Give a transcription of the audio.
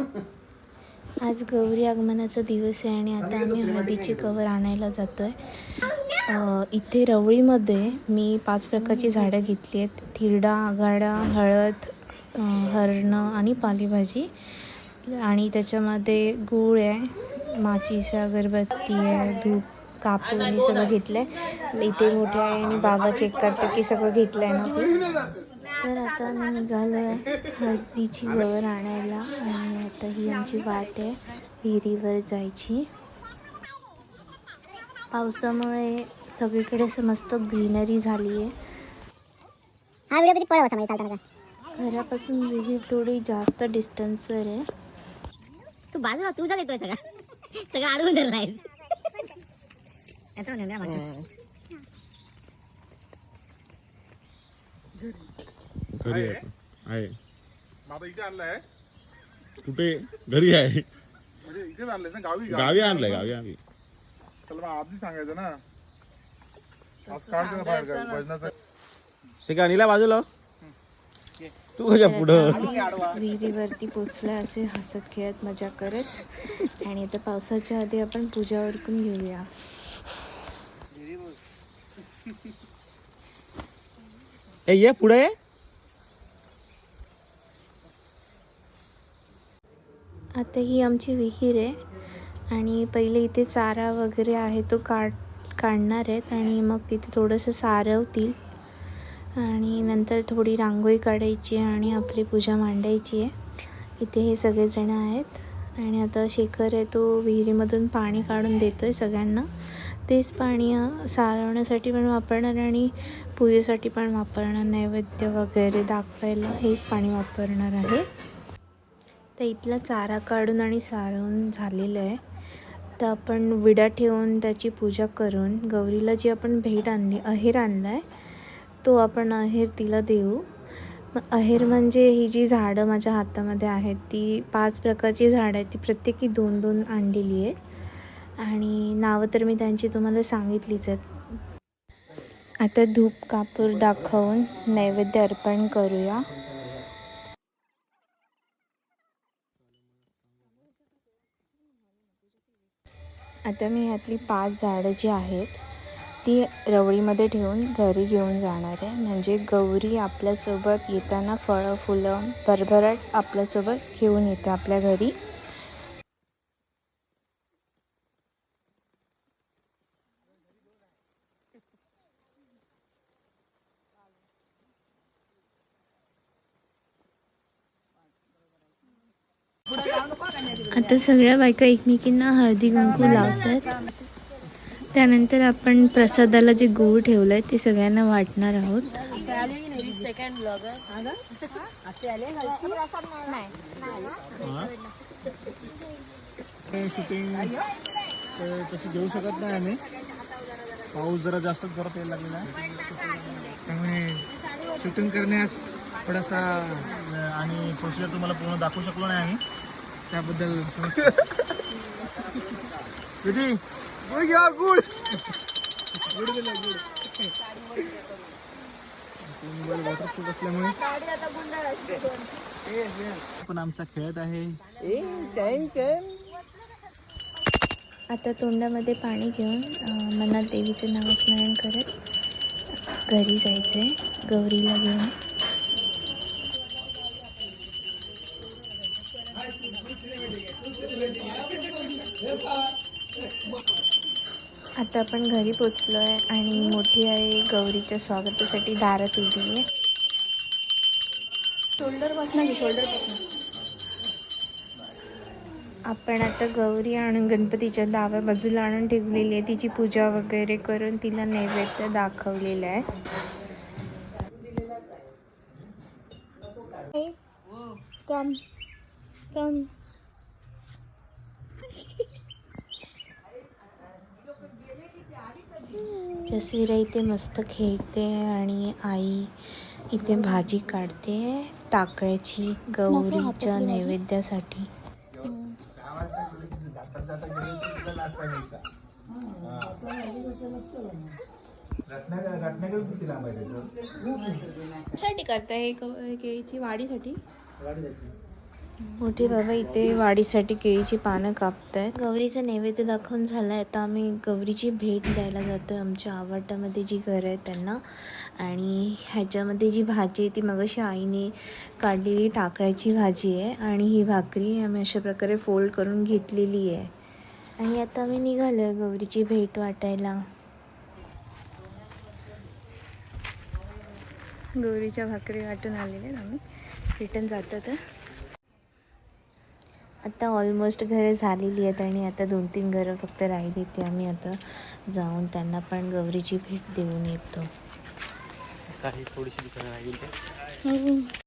आज गौरी आगमनाचा दिवस आहे आणि आता आम्ही हळदीची कवर आणायला जातो आहे इथे रवळीमध्ये मी पाच प्रकारची झाडं घेतली आहेत. थिरडा आगाडा हळद हरणं आणि पालेभाजी. आणि त्याच्यामध्ये गूळ आहे माचीस अगरबत्ती आहे धूप कापूर हे सगळं घेतलं आहे इथे मोठे आहे आणि बाबा चेक करतो की सगळं घेतलं आहे ना. ते. तर आता आम्ही निघालो आहे हळदीची गवर आणायला. आणि आता ही आमची वाट आहे विहिरीवर जायची. पावसामुळे सगळीकडे असं मस्त ग्रीनरी झाली आहे हा व्हिडिओ किती पळावा समजा चालताना का? घरापासून विहीर थोडी जास्त डिस्टन्सवर आहे. तू बाजूला तुझा देतोय सगळा. सगळं अडवून धरलाय म्हणणं आहे मागचं. घरी आहे आता इथे आणलंय कुठे घरी आहे म्हणजे इथेच आणलंय ना गावी गावी आणलंय गावी आणलंय चला मग आधी सांगायचं ना आज काढते ना बाहेर गावी भजनाचं शिका नीला बाजूला. तू कशा पुढं विहिरीवरती पोचला असे हसत खेळत मजा करत आणि आता पावसाच्या आधी आपण पूजा उरकून घेऊया ए ये पुढे आता ही आमची विहीर आहे आणि पहिले इथे चारा वगैरे आहे तो काढ काढणार आहेत आणि मग तिथे थोडंसं सारवतील. आणि नंतर थोडी रांगोळी काढायची आहे आणि आपली पूजा मांडायची आहे. इथे हे सगळेजण आहेत आणि आता शेखर आहे तो विहिरीमधून पाणी काढून देतो आहे सगळ्यांना. तेच पाणी सारवण्यासाठी पण वापरणार आणि पूजेसाठी पण वापरणार नैवेद्य वगैरे दाखवायला हेच पाणी वापरणार आहे. तर इथला चारा काढून आणि सारवून झालेलं आहे. तर आपण विडा ठेवून त्याची पूजा करून गौरीला जी आपण भेट आणली अहेर आणला आहे तो आपण अहेर तिला देऊ. मग अहेर म्हणजे ही जी झाडं माझ्या हातामध्ये आहेत ती पाच प्रकारची झाडं आहेत ती प्रत्येकी दोन दोन आणलेली आहेत आणि नावं तर मी त्यांची तुम्हाला सांगितलीच आहेत. आता धूप कापूर दाखवून नैवेद्य अर्पण करूया. आता मी ह्यातली पाच झाडं जी आहेत ती रवळीमध्ये ठेवून घरी घेऊन जाणार आहे. म्हणजे गौरी आपल्यासोबत येताना फळं फुलं भरभराट आपल्यासोबत घेऊन येते आपल्या घरी. आता सगळ्या बायका एकमेकींना हळदी कुंकू लावतात. त्यानंतर आपण प्रसादाला जे गूळ ठेवलंय ते सगळ्यांना वाटणार आहोत. शूटिंग तशी घेऊ शकत नाही आम्ही. पाऊस जरा जास्तच जरा तेल लागलेला आहे. त्यामुळे शूटिंग करण्यास थोडासा आणि प्रोसिजर तुम्हाला पूर्ण दाखवू शकलो नाही आम्ही. त्याबद्दल समस्या. किती मोबाईल वॉटरप्रूफ असल्यामुळे. पण आमचा खेळत आहे. आता तोंडामध्ये पाणी घेऊन मनात देवीचं नामस्मरण करत घरी जायचंय गौरीला घेऊन. आता आपण घरी पोचलो आहे आणि मोठी आई गौरीच्या स्वागतासाठी दारात उभी आहे. आपण आता गौरी आणून गणपतीच्या डाव्या बाजूला आणून ठेवलेली आहे. तिची पूजा वगैरे करून तिला नैवेद्य दाखवलेलं आहे. कम कम जसवीरा इथे मस्त खेळते आणि आई इथे भाजी काढते टाकळ्याची गौरीच्या नैवेद्यासाठी. कशासाठी करताय हे केळीची वाढीसाठी. मोठे बाबा इथे वाढीसाठी केळीची पानं कापतायत. गौरीचं नैवेद्य दाखवून झालं आता आम्ही गौरीची भेट द्यायला जातोय आमच्या आवडटामध्ये जी घरं आहेत त्यांना. आणि ह्याच्यामध्ये जी भाजी आहे ती मग अशी आईने काढलेली टाकळ्याची भाजी आहे. आणि ही भाकरी आम्ही अशा प्रकारे फोल्ड करून घेतलेली आहे. आणि आता आम्ही निघालो आहे गौरीची भेट वाटायला. गौरीच्या भाकरी वाटून आलेल्या आम्ही. रिटर्न जातो तर आता ऑलमोस्ट घरं झालेली आहेत आणि आता दोन तीन घरं फक्त राहिली ते आम्ही आता जाऊन त्यांना पण गौरीची भेट देऊन येतो. काही थोडीशी राहिली